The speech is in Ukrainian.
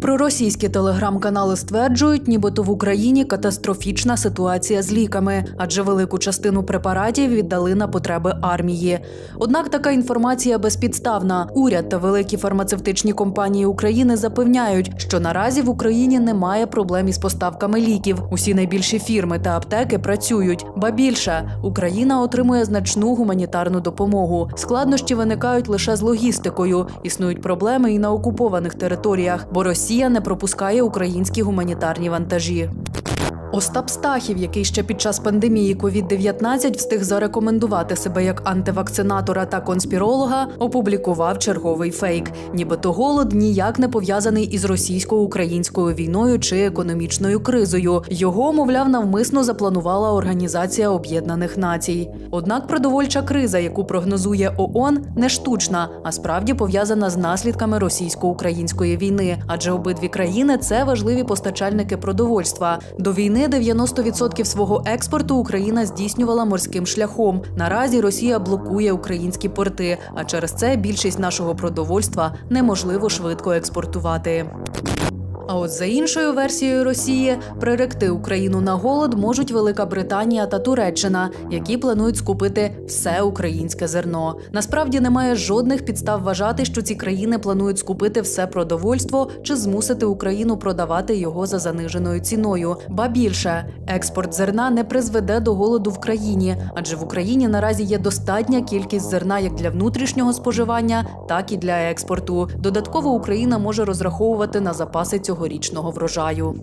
Проросійські телеграм-канали стверджують, нібито в Україні катастрофічна ситуація з ліками, адже велику частину препаратів віддали на потреби армії. Однак така інформація безпідставна. Уряд та великі фармацевтичні компанії України запевняють, що наразі в Україні немає проблем із поставками ліків. Усі найбільші фірми та аптеки працюють. Ба більше Україна отримує значну гуманітарну допомогу. Складнощі виникають лише з логістикою. Існують проблеми і на окупованих територіях, бо Росія не пропускає українські гуманітарні вантажі. Остап Стахів, який ще під час пандемії COVID-19 встиг зарекомендувати себе як антивакцинатора та конспіролога, опублікував черговий фейк. Нібито голод ніяк не пов'язаний із російсько-українською війною чи економічною кризою. Його, мовляв, навмисно запланувала Організація Об'єднаних Націй. Однак продовольча криза, яку прогнозує ООН, не штучна, а справді пов'язана з наслідками російсько-української війни, адже обидві країни це важливі постачальники продовольства. До війни 90% свого експорту Україна здійснювала морським шляхом. Наразі Росія блокує українські порти, а через це більшість нашого продовольства неможливо швидко експортувати. А от за іншою версією Росії, приректи Україну на голод можуть Велика Британія та Туреччина, які планують скупити все українське зерно. Насправді немає жодних підстав вважати, що ці країни планують скупити все продовольство чи змусити Україну продавати його за заниженою ціною. Ба більше експорт зерна не призведе до голоду в країні, адже в Україні наразі є достатня кількість зерна як для внутрішнього споживання, так і для експорту. Додатково Україна може розраховувати на запаси цьогорічного врожаю.